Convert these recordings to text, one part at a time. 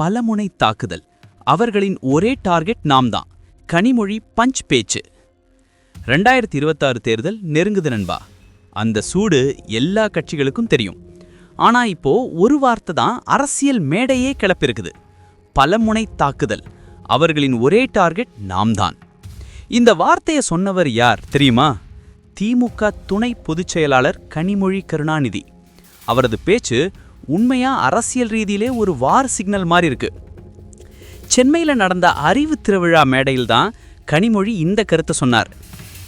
பலமுனை தாக்குதல். அவர்களின் ஒரே டார்கெட் நாம் தான் கனிமொழி பஞ்ச் பேச்சு. ரெண்டாயிரத்தி இருபத்தாறு தேர்தல் நெருங்குது நண்பா. அந்த சூடு எல்லா கட்சிகளுக்கும் தெரியும். ஆனா இப்போ ஒரு வார்த்தை தான் அரசியல் மேடையே கிளப்பிருக்குது. பலமுனை தாக்குதல். அவர்களின் ஒரே டார்கெட் நாம் தான் இந்த வார்த்தையை சொன்னவர் யார் தெரியுமா? திமுக துணை பொதுச் செயலாளர் கனிமொழி கருணாநிதி. அவரது பேச்சு உண்மையாக அரசியல் ரீதியிலே ஒரு வார் சிக்னல் மாதிரி இருக்கு. சென்னையில் நடந்த அறிவு திருவிழா மேடையில் தான் கனிமொழி இந்த கருத்தை சொன்னார்.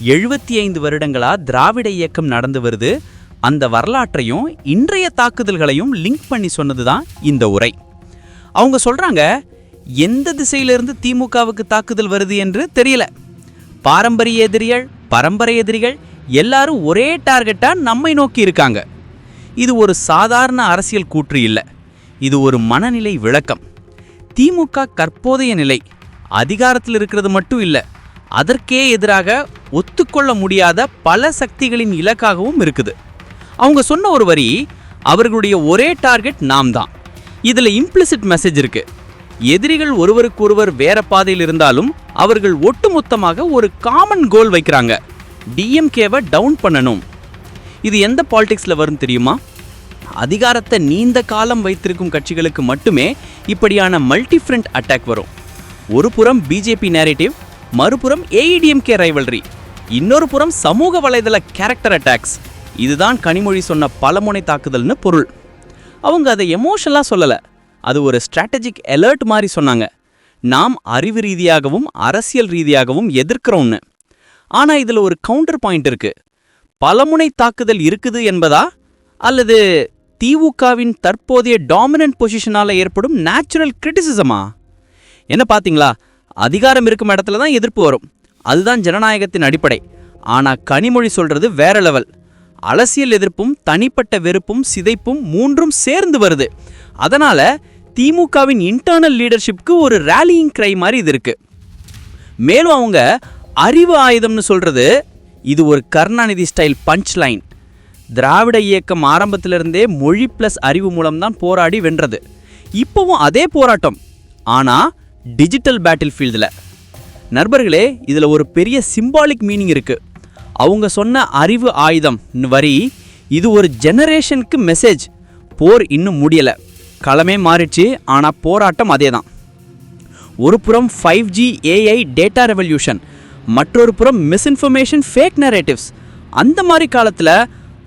எழுபத்தி ஐந்து வருடங்களா திராவிட இயக்கம் நடந்து வருது. அந்த வரலாற்றையும் இன்றைய தாக்குதல்களையும் லிங்க் பண்ணி சொன்னது தான் இந்த உரை. அவங்க சொல்கிறாங்க எந்த திசையிலிருந்து திமுகவுக்கு தாக்குதல் வருது என்று தெரியல. பாரம்பரிய எதிரிகள் பரம்பரை எதிரிகள் எல்லாரும் ஒரே டார்கெட்டாக நம்மை நோக்கி இருக்காங்க. இது ஒரு சாதாரண அரசியல் கூற்று இல்லை. இது ஒரு மனநிலை விளக்கம். திமுக கற்போதைய நிலை அதிகாரத்தில் இருக்கிறது மட்டும் இல்லை அதற்கே எதிராக ஒத்துக்கொள்ள முடியாத பல சக்திகளின் இலக்காகவும் இருக்குது. அவங்க சொன்ன ஒரு வரி அவர்களுடைய ஒரே டார்கெட் நாம் தான். இதில் இம்ப்ளிசிட் மெசேஜ் இருக்கு. எதிரிகள் ஒருவருக்கொருவர் வேற பாதையில் இருந்தாலும் அவர்கள் ஒட்டுமொத்தமாக ஒரு காமன் கோல் வைக்கிறாங்க. டிஎம்கேவை டவுன் பண்ணணும். இது எந்த பாலிடிக்ஸில் வரும் தெரியுமா? அதிகாரத்தை நீண்ட காலம் வைத்திருக்கும் கட்சிகளுக்கு மட்டுமே இப்படியான மல்டி ஃப்ரண்ட் அட்டாக் வரும். ஒரு புறம் பிஜேபி நேரேட்டிவ் மறுபுறம் ஏஇடிஎம்கே ரைவல்ரி இன்னொரு புறம் சமூக வலைதள கேரக்டர் அட்டாக்ஸ் இதுதான் கனிமொழி சொன்ன பலமுனை தாக்குதல்னு பொருள். அவங்க அதை எமோஷனலாக சொல்லலை. அது ஒரு ஸ்ட்ராட்டஜிக் அலர்ட் மாதிரி சொன்னாங்க. நாம் அறிவு ரீதியாகவும் அரசியல் ரீதியாகவும் எதிர்க்கிறோம்னு. ஆனால் இதில் ஒரு கவுண்டர் பாயிண்ட் இருக்குது பலமுனை தாக்குதல் இருக்குது என்பதா? அல்லது திமுகவின் தற்போதைய டாமினன்ட் பொசிஷனால் ஏற்படும் நேச்சுரல் கிரிட்டிசிசமா என்ன பார்த்தீங்களா? அதிகாரம் இருக்கும் இடத்துல தான் எதிர்ப்பு வரும். அதுதான் ஜனநாயகத்தின் அடிப்படை. ஆனால் கனிமொழி சொல்றது வேற லெவல் அரசியல் எதிர்ப்பும் தனிப்பட்ட வெறுப்பும் சிதைப்பும் மூன்றும் சேர்ந்து வருது. அதனால திமுகவின் இன்டர்னல் லீடர்ஷிப்க்கு ஒரு ரேலியிங் கிரை மாதிரி இது இருக்கு. மேலும் அவங்க அறிவு ஆயுதம்னு சொல்றது இது ஒரு கருணாநிதி ஸ்டைல் பஞ்ச் லைன் திராவிட இயக்கம் ஆரம்பத்திலிருந்தே மொழி ப்ளஸ் அறிவு மூலம்தான் போராடி வென்றது. இப்போவும் அதே போராட்டம். ஆனால் டிஜிட்டல் பேட்டில் ஃபீல்டில் நண்பர்களே இதில் ஒரு பெரிய சிம்பாலிக் மீனிங் இருக்குது அவங்க சொன்ன அறிவு ஆயுதம் வரி இது ஒரு ஜெனரேஷனுக்கு மெசேஜ் போர் இன்னும் முடியலை. களமே மாறிடுச்சு ஆனால் போராட்டம் அதே தான் ஒரு புறம் five G AI data revolution மற்றொரு புறம் மிஸ்இன்ஃபர்மேஷன் ஃபேக் நரேட்டிவ்ஸ் அந்த மாதிரி காலத்தில்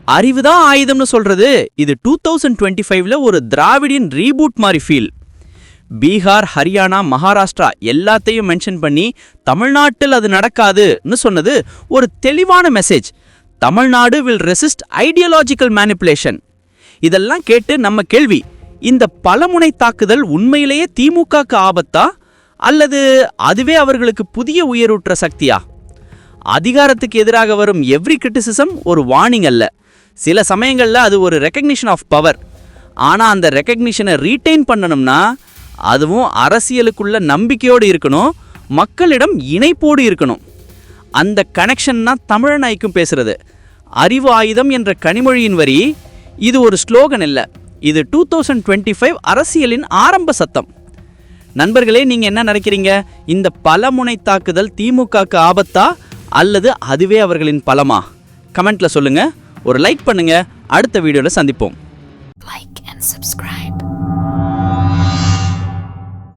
அறிவு தான் ஆயுதம்னு சொல்கிறது இது டூ தௌசண்ட் டுவெண்ட்டி ஃபைவ்ல ஒரு திராவிடியன் ரீபூட் மாதிரி ஃபீல் பீகார் ஹரியானா மகாராஷ்டிரா எல்லாத்தையும் மென்ஷன் பண்ணி தமிழ்நாட்டில் அது நடக்காதுன்னு சொன்னது ஒரு தெளிவான message Tamil Nadu will resist ideological manipulation இதெல்லாம் கேட்டு நம்ம கேள்வி இந்த பலமுனை தாக்குதல் உண்மையிலேயே திமுகக்கு ஆபத்தா? அல்லது அதுவே அவர்களுக்கு புதிய உயரூற்ற சக்தியா? அதிகாரத்துக்கு எதிராக வரும் எவ்ரி கிரிட்டிசிசம் ஒரு வார்னிங் அல்ல. சில சமயங்களில் அது ஒரு ரெக்கக்னிஷன் ஆஃப் பவர் ஆனால் அந்த ரெக்கக்னிஷனை ரீட்டைன் பண்ணணும்னா அதுவும் அரசியலுக்குள்ள நம்பிக்கையோடு இருக்கணும் மக்களிடம் இணைப்போடு இருக்கணும். அந்த கனெக்ஷன்னா தமிழன் ஐக்கும் பேசுறது. அறிவு ஆயுதம் என்ற கனிமொழியின் வரி இது ஒரு ஸ்லோகன் இல்லை. இது டூ தௌசண்ட் டுவெண்ட்டி ஃபைவ் அரசியலின் ஆரம்ப சத்தம். நண்பர்களே நீங்க என்ன நினைக்கிறீங்க? இந்த பலமுனை தாக்குதல் திமுகக்கு ஆபத்தா? அல்லது அதுவே அவர்களின் பலமா? கமெண்ட்ல சொல்லுங்க. ஒரு லைக் பண்ணுங்க. அடுத்த வீடியோவில் சந்திப்போம்.